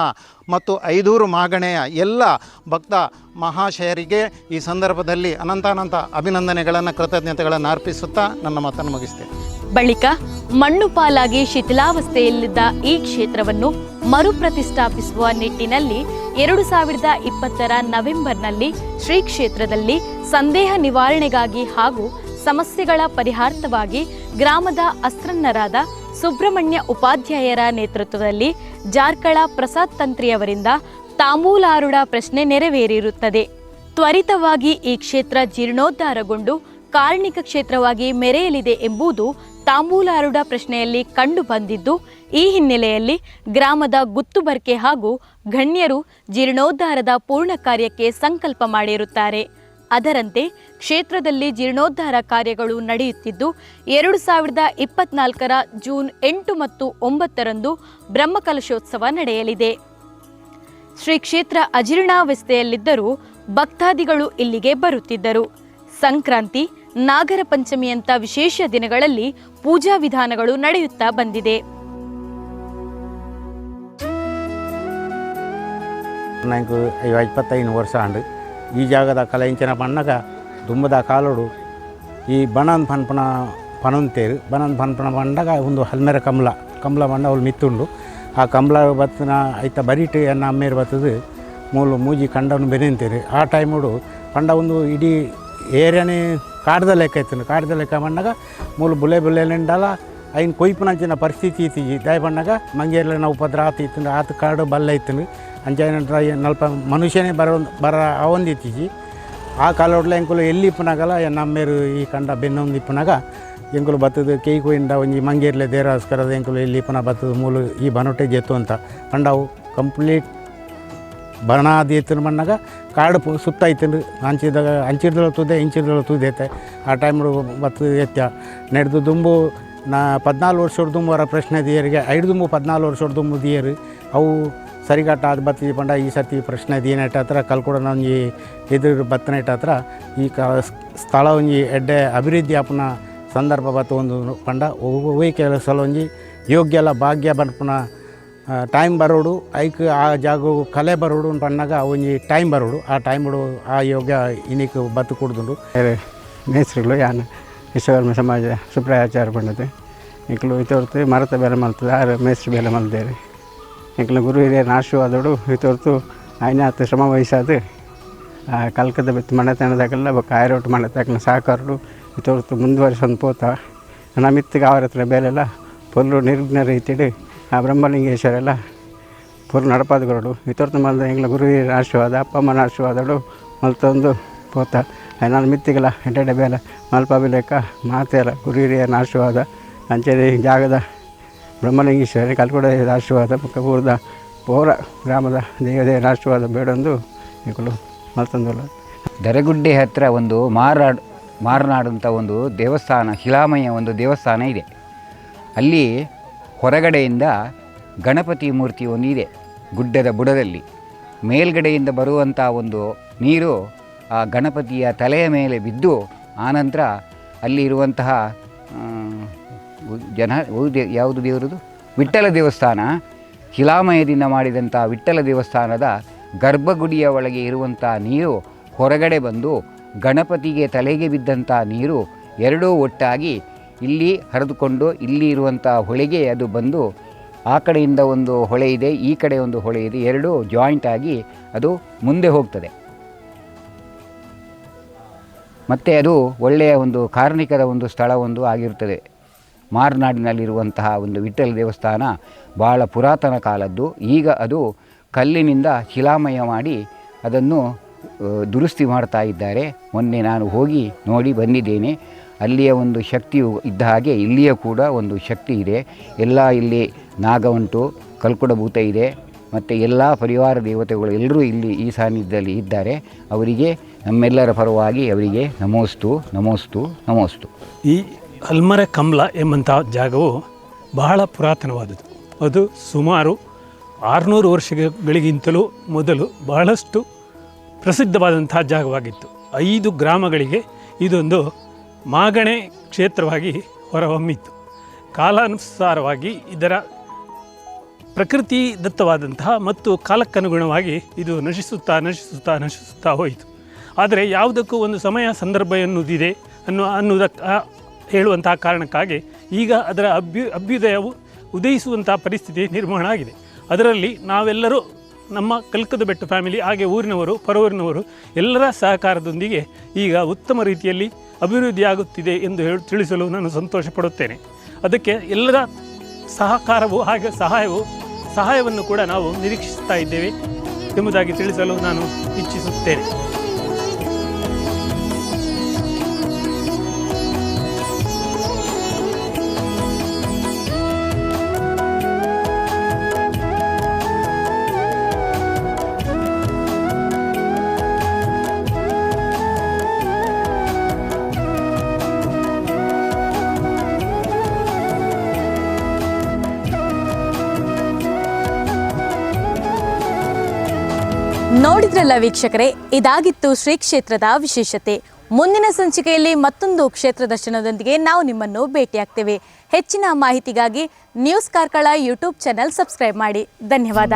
ಮತ್ತು ಐದೂರು ಮಾಗಣೆಯ ಎಲ್ಲ ಭಕ್ತ ಮಹಾಶಯರಿಗೆ ಈ ಸಂದರ್ಭದಲ್ಲಿ ಅನಂತಾನಂತ ಅಭಿನಂದನೆಗಳನ್ನು, ಕೃತಜ್ಞತೆಗಳನ್ನು ಅರ್ಪಿಸುತ್ತಾ ನನ್ನ ಮಾತನ್ನು ಮುಗಿಸ್ತೇನೆ. ಬಳಿಕ ಮಣ್ಣು ಪಾಲಾಗಿ ಶಿಥಿಲಾವಸ್ಥೆಯಲ್ಲಿದ್ದ ಈ ಕ್ಷೇತ್ರವನ್ನು ಮರುಪ್ರತಿಷ್ಠಾಪಿಸುವ ನಿಟ್ಟಿನಲ್ಲಿ ಎರಡು ಸಾವಿರದ ಇಪ್ಪತ್ತರ ನವೆಂಬರ್ನಲ್ಲಿ ಶ್ರೀ ಕ್ಷೇತ್ರದಲ್ಲಿ ಸಂದೇಹ ನಿವಾರಣೆಗಾಗಿ ಹಾಗೂ ಸಮಸ್ಯೆಗಳ ಪರಿಹಾರ್ಥವಾಗಿ ಗ್ರಾಮದ ಅಸ್ತ್ರನ್ನರಾದ ಸುಬ್ರಹ್ಮಣ್ಯ ಉಪಾಧ್ಯಾಯರ ನೇತೃತ್ವದಲ್ಲಿ ಜಾರ್ಕಳ ಪ್ರಸಾದ್ ತಂತ್ರಿಯವರಿಂದ ತಾಮೂಲಾರುಡ ಪ್ರಶ್ನೆ ನೆರವೇರಿರುತ್ತದೆ. ತ್ವರಿತವಾಗಿ ಈ ಕ್ಷೇತ್ರ ಜೀರ್ಣೋದ್ಧಾರಗೊಂಡು ಕಾರ್ಣಿಕ ಕ್ಷೇತ್ರವಾಗಿ ಮೆರೆಯಲಿದೆ ಎಂಬುದು ತಾಂಬೂಲಾರುಡ ಪ್ರಶ್ನೆಯಲ್ಲಿ ಕಂಡು ಬಂದಿದ್ದು, ಈ ಹಿನ್ನೆಲೆಯಲ್ಲಿ ಗ್ರಾಮದ ಗುತ್ತುಬರ್ಕೆ ಹಾಗೂ ಗಣ್ಯರು ಜೀರ್ಣೋದ್ಧಾರದ ಪೂರ್ಣ ಕಾರ್ಯಕ್ಕೆ ಸಂಕಲ್ಪ ಮಾಡಿರುತ್ತಾರೆ. ಅದರಂತೆ ಕ್ಷೇತ್ರದಲ್ಲಿ ಜೀರ್ಣೋದ್ಧಾರ ಕಾರ್ಯಗಳು ನಡೆಯುತ್ತಿದ್ದು, ಎರಡು ಸಾವಿರದ ಇಪ್ಪತ್ನಾಲ್ಕರ ಜೂನ್ ಎಂಟು ಮತ್ತು ಒಂಬತ್ತರಂದು ಬ್ರಹ್ಮಕಲಶೋತ್ಸವ ನಡೆಯಲಿದೆ. ಶ್ರೀ ಕ್ಷೇತ್ರ ಅಜೀರ್ಣಾವಸ್ಥೆಯಲ್ಲಿದ್ದರೂ ಭಕ್ತಾದಿಗಳು ಇಲ್ಲಿಗೆ ಬರುತ್ತಿದ್ದರು. ಸಂಕ್ರಾಂತಿ, ನಾಗರ ಪಂಚಮಿಯಂಥ ವಿಶೇಷ ದಿನಗಳಲ್ಲಿ ಪೂಜಾ ವಿಧಾನಗಳು ನಡೆಯುತ್ತಾ ಬಂದಿದೆ. ನನಗೆ ಇಪ್ಪತ್ತೈದು ವರ್ಷ ಈ ಜಾಗದ ಕಲೆ ಇಂಚಿನ ಪಣ್ಣಗ ದುಂಬದ ಕಾಲುಡು. ಈ ಬಣನ್ ಪನ್ಪನ ಪನೊಂತೇರು, ಬಣನ್ ಪನ್ಪನ ಪಂಡಗ ಒಂದು ಹಲ್ಮೆರ ಕಮಲ. ಕಮಲ ಪಂಡ ಅವ್ಳು ಮಿತ್ತುಂಡು. ಆ ಕಮಲ ಬತ್ತನ ಐತ ಬರಿಟ್ ಎನ್ನ ಅಮ್ಮೇರು ಬತ್ತದು, ಮೂಲು ಮೂಜಿ ಕಂಡನು ಬೆನೆಂತೇರು. ಆ ಟೈಮುಡು ಪಂಡ ಒಂದು ಇಡೀ ಏರಿಯಾನೇ ಕಾಡ್ದ ಲೆಕ್ಕ ಇತ್ತು ಕಾಡ್ದ ಲೆಕ್ಕ ಪಂಡಗ ಮೂಲು ಬುಲೆ ಬುಲೆ ನಿಂಡಲ್ಲ ಐನ್ ಕೊಯ್ಪುನಂಚಿನ ಪರಿಸ್ಥಿತಿ ಇತ್ತಿಜಿ ದಾಯ್ ಪಂಡಗ ಮಂಗೇರ್ಲಿನ ಉಪದ್ರ ಆತ ಇತ್ತು ಆತ ಕಾಡು ಬಲ್ಲ ಇತ್ತು ಅಂಚೈನ ನಲ್ಪ ಮನುಷ್ಯನೇ ಬರ ಬರ ಅವಂದಿತ್ತಿಜಿ ಆ ಕಾಲೋಟ್ಲ ಎಂಕುಲು ಎಲ್ಲಿ ಇಪ್ಪನಾಗಲ್ಲ ನಮ್ಮೇರು ಈ ಕಂಡ ಬೆನ್ನೊಂದು ಇಪ್ಪನಾಗ ಎಂಕುಲು ಬತ್ತದು ಕೇಯ್ ಕುಯಿಂದ ಒಂಜಿ ಮಂಗೇರ್ಲೆ ದೇರಾಸ್ಕರದ ಎಂಕುಲು ಎಲ್ಲಿ ಇಪ್ಪನ ಬತ್ತದ ಮೂಲು ಈ ಬನೊಟ್ಟೆ ಜೆತ್ತು ಅಂತ. ಪಂಡವು ಕಂಪ್ಲೀಟ್ ಬಣಾದಿ ಎತ್ತಿನ ಮಣ್ಣಾಗ, ಕಾಡು ಸುತ್ತ ಐತಂದು. ಅಂಚಿದಾಗ ಅಂಚಿಡ್ದಳ ತೂದೆ ಇಂಚಿಡ್ದಳ ತೂದೈತೆ. ಆ ಟೈಮ್ ಬತ್ತ ಎತ್ತ ನಡೆದು ದುಂಬು, ನಾ ಪದ್ನಾಲ್ಕು ವರ್ಷದ ದುಂಬುವರ ಪ್ರಶ್ನೆ ದಿಯರಿಗೆ, ಐದು ದುಂಬು ಪದ್ನಾಲ್ಕು ವರ್ಷದ ದುಂಬು ದಿಯರು. ಅವು ಸರಿಗಟ್ಟ ಅದು ಬತ್ತಿ ಪಂಡ ಈ ಸರ್ತಿ ಪ್ರಶ್ನೆ ದಿಯನೇಟ ಹತ್ರ ಕಲ್ಕೊಡ ಒಂಜಿ ಎದುರು ಬತ್ತನೇಟ ಹತ್ರ, ಈ ಕ ಸ್ಥಳ ಒಂಜಿ ಎಡ್ಡೆ ಅಭಿವೃದ್ಧಿ ಆಪುನ ಸಂದರ್ಭ ಬತ್ತು ಒಂದು ಪಂಡ ಒಯ್ ಕೆಲಸ ಒಂಜಿ ಯೋಗ್ಯಲ ಭಾಗ್ಯ ಬರ್ಪುನ ಟೈಮ್ ಬರೋಡು, ಐಕ್ ಆ ಜಾಗ ಕಲೆ ಬರೋಡು ಪಣ್ಣಾಗ ಒಂಜಿ ಟೈಮ್ ಬರೋಡು. ಆ ಟೈಮ್ ಆ ಯೋಗ್ಯ ಇನಿಕ್ ಬತ್ತು ಕುಡ್ದುಂಡು. ಮೇಸ್ತ್ರಿಗಳು ಯಾನ ವಿಶ್ವಕರ್ಮ ಸಮಾಜ ಸುಪ್ರಾಚಾರ ಪಂಡತೆ. ಇಕ್ಕಲು ಇತೊರ್ತು ಮರತ ಬೇಲೆ ಮಲ್ತದೆ, ಆರು ಮೇಸ್ತ್ರಿ ಬೇಲೆ ಮಲ್ದೇರಿ. ಇಂಕ್ಲು ಗುರು ಹಿರಿಯರ ಆಶೀರ್ವಾದೋಡು ಇತೊರ್ತು ಆತ ಶ್ರಮ ವಹಿಸಾದು. ಕಲ್ಕದ ಬೆತ್ತು ಮನೆತನದಾಗೆಲ್ಲ ಬೊಕ್ಕ ಆಯ್ರೋಟು ಮನೆತಕ್ಕನ ಸಹಕಾರಡು ಇತೊರ್ತು ಮುಂದುವರಿಸೊಂದು ಪೋತ. ನಮಿತ್ತಿಗೆ ಅವರ ಹತ್ರ ಬೇಲೆಲ್ಲ ಪೊಲ್ಲು ನಿರ್ಘ್ನ ರೀತಿಡು ಆ ಬ್ರಹ್ಮಲಿಂಗೇಶ್ವರೆಲ್ಲ ಪೂರ್ ನಡಪಾದಗಳು ಇತೊರ್ತು ಮಲ್ದ ಎಂಗ್ಲ ಗುರು ಹಿರಿಯರ ಆಶೀರ್ವಾದ ಅಪ್ಪ ಅಮ್ಮನ ಆಶೀರ್ವಾದಗಳು ಮಲ್ತೊಂದು ಪೋತ. ನಾನು ಮಿತ್ತಿಗಲ ಎಂಟೆಡೆ ಬೇಲ ಮಲ್ಪ ಬಿಲೆಕ್ಕ ಮಾತೆಲ್ಲ ಗುರು ಹಿರಿಯ ಆಶೀರ್ವಾದ ಅಂಚೆ ಜಾಗದ ಬ್ರಹ್ಮಲಿಂಗೇಶ್ವರಿ ಕಲ್ಕೊಡ ಆಶೀರ್ವಾದ ಪಕ್ಕ ಪೂರ್ದ ಪೌರ ಗ್ರಾಮದ ದೇವದೇವರ ಆಶೀರ್ವಾದ ಬೇಡೊಂದು ಈಗಲೂ ಮಲ್ತಂದಲ್ಲ ದರಗುಡ್ಡೆ ಹತ್ತಿರ ಒಂದು ಮಾರ್ನಾಡು ಮಾರ್ನಾಡು ಒಂದು ದೇವಸ್ಥಾನ ಶಿಲಾಮಯ ಒಂದು ದೇವಸ್ಥಾನ ಇದೆ. ಅಲ್ಲಿ ಹೊರಗಡೆಯಿಂದ ಗಣಪತಿ ಮೂರ್ತಿ ಒಂದು ಇದೆ, ಗುಡ್ಡದ ಬುಡದಲ್ಲಿ. ಮೇಲ್ಗಡೆಯಿಂದ ಬರುವಂಥ ಒಂದು ನೀರು ಆ ಗಣಪತಿಯ ತಲೆಯ ಮೇಲೆ ಬಿದ್ದು ಆನಂತರ ಅಲ್ಲಿ ಉ- ಜನ ಯಾವುದು ದೇವರದು? ವಿಠ್ಠಲ ದೇವಸ್ಥಾನ. ಶಿಲಾಮಯದಿಂದ ಮಾಡಿದಂಥ ವಿಠ್ಠಲ ದೇವಸ್ಥಾನದ ಗರ್ಭಗುಡಿಯ ಒಳಗೆ ಇರುವಂಥ ನೀರು ಹೊರಗಡೆ ಬಂದು ಗಣಪತಿಗೆ ತಲೆಗೆ ಬಿದ್ದಂಥ ನೀರು ಎರಡೂ ಒಟ್ಟಾಗಿ ಇಲ್ಲಿ ಹರಿದುಕೊಂಡು ಇಲ್ಲಿ ಇರುವಂಥ ಹೊಳೆಗೆ ಅದು ಬಂದು ಆ ಕಡೆಯಿಂದ ಒಂದು ಹೊಳೆ ಇದೆ, ಈ ಕಡೆ ಒಂದು ಹೊಳೆ ಇದೆ, ಎರಡೂ ಜಾಯಿಂಟ್ ಆಗಿ ಅದು ಮುಂದೆ ಹೋಗ್ತದೆ. ಮತ್ತು ಅದು ಒಳ್ಳೆಯ ಒಂದು ಕಾರ್ಮಿಕರ ಒಂದು ಸ್ಥಳ ಒಂದು ಆಗಿರುತ್ತದೆ ಮಾರ್ನಾಡಿನಲ್ಲಿರುವಂತಹ ಒಂದು ವಿಠ್ಠಲ ದೇವಸ್ಥಾನ ಭಾಳ ಪುರಾತನ ಕಾಲದ್ದು. ಈಗ ಅದು ಕಲ್ಲಿನಿಂದ ಶಿಲಾಮಯ ಮಾಡಿ ಅದನ್ನು ದುರಸ್ತಿ ಮಾಡ್ತಾ ಇದ್ದಾರೆ. ಮೊನ್ನೆ ನಾನು ಹೋಗಿ ನೋಡಿ ಬಂದಿದ್ದೇನೆ. ಅಲ್ಲಿಯ ಒಂದು ಶಕ್ತಿಯು ಇದ್ದ ಹಾಗೆ ಇಲ್ಲಿಯ ಕೂಡ ಒಂದು ಶಕ್ತಿ ಇದೆ. ಎಲ್ಲ ಇಲ್ಲಿ ನಾಗ ಉಂಟು ಕಲ್ಕುಡಭೂತ ಇದೆ. ಮತ್ತು ಎಲ್ಲ ಪರಿವಾರ ದೇವತೆಗಳು ಎಲ್ಲರೂ ಇಲ್ಲಿ ಈ ಸಾನ್ನಿಧ್ಯದಲ್ಲಿ ಇದ್ದಾರೆ. ಅವರಿಗೆ ನಮ್ಮೆಲ್ಲರ ಪರವಾಗಿ ಅವರಿಗೆ ನಮೋಸ್ತು ನಮೋಸ್ತು ನಮೋಸ್ತು. ಈ ಅಲ್ಮರ ಕಮಲ ಎಂಬಂಥ ಜಾಗವು ಬಹಳ ಪುರಾತನವಾದದ್ದು. ಅದು ಸುಮಾರು ಆರುನೂರು ವರ್ಷಗಳಿಗಿಂತಲೂ ಮೊದಲು ಬಹಳಷ್ಟು ಪ್ರಸಿದ್ಧವಾದಂಥ ಜಾಗವಾಗಿತ್ತು. ಐದು ಗ್ರಾಮಗಳಿಗೆ ಇದೊಂದು ಮಾಗಣೆ ಕ್ಷೇತ್ರವಾಗಿ ಹೊರಹೊಮ್ಮಿತ್ತು. ಕಾಲಾನುಸಾರವಾಗಿ ಇದರ ಪ್ರಕೃತಿ ದತ್ತವಾದಂತಹ ಮತ್ತು ಕಾಲಕ್ಕನುಗುಣವಾಗಿ ಇದು ನಶಿಸುತ್ತಾ ನಶಿಸುತ್ತಾ ನಶಿಸುತ್ತಾ ಹೋಯಿತು. ಆದರೆ ಯಾವುದಕ್ಕೂ ಒಂದು ಸಮಯ ಸಂದರ್ಭ ಎನ್ನುವುದಿದೆ ಅನ್ನುವ ಅನ್ನುವುದಕ್ಕೆ ಹೇಳುವಂತಹ ಕಾರಣಕ್ಕಾಗಿ ಈಗ ಅದರ ಅಭ್ಯು, ಅಭ್ಯುದಯವು ಉದಯಿಸುವಂಥ ಪರಿಸ್ಥಿತಿ ನಿರ್ಮಾಣ ಆಗಿದೆ. ಅದರಲ್ಲಿ ನಾವೆಲ್ಲರೂ ನಮ್ಮ ಕಲ್ಕದ ಬೆಟ್ಟ ಫ್ಯಾಮಿಲಿ, ಹಾಗೆ ಊರಿನವರು, ಪರವೂರಿನವರು ಎಲ್ಲರ ಸಹಕಾರದೊಂದಿಗೆ ಈಗ ಉತ್ತಮ ರೀತಿಯಲ್ಲಿ ಅಭಿವೃದ್ಧಿಯಾಗುತ್ತಿದೆ ಎಂದು ಹೇಳಿ, ತಿಳಿಸಲು ನಾನು ಸಂತೋಷ ಪಡುತ್ತೇನೆ ಅದಕ್ಕೆ ಎಲ್ಲರ ಸಹಕಾರವು ಹಾಗೆ ಸಹಾಯವು, ಸಹಾಯವನ್ನು ಕೂಡ ನಾವು ನಿರೀಕ್ಷಿಸ್ತಾ ಇದ್ದೇವೆ ಎಂಬುದಾಗಿ ತಿಳಿಸಲು ನಾನು ಇಚ್ಛಿಸುತ್ತೇನೆ. ನೋಡಿದ್ರಲ್ಲ ವೀಕ್ಷಕರೇ, ಇದಾಗಿತ್ತು ಶ್ರೀ ಕ್ಷೇತ್ರದ ವಿಶೇಷತೆ. ಮುಂದಿನ ಸಂಚಿಕೆಯಲ್ಲಿ ಮತ್ತೊಂದು ಕ್ಷೇತ್ರ ದರ್ಶನದೊಂದಿಗೆ ನಾವು ನಿಮ್ಮನ್ನು ಭೇಟಿಯಾಗ್ತೇವೆ. ಹೆಚ್ಚಿನ ಮಾಹಿತಿಗಾಗಿ news Karkala YouTube channel subscribe ಮಾಡಿ. ಧನ್ಯವಾದ.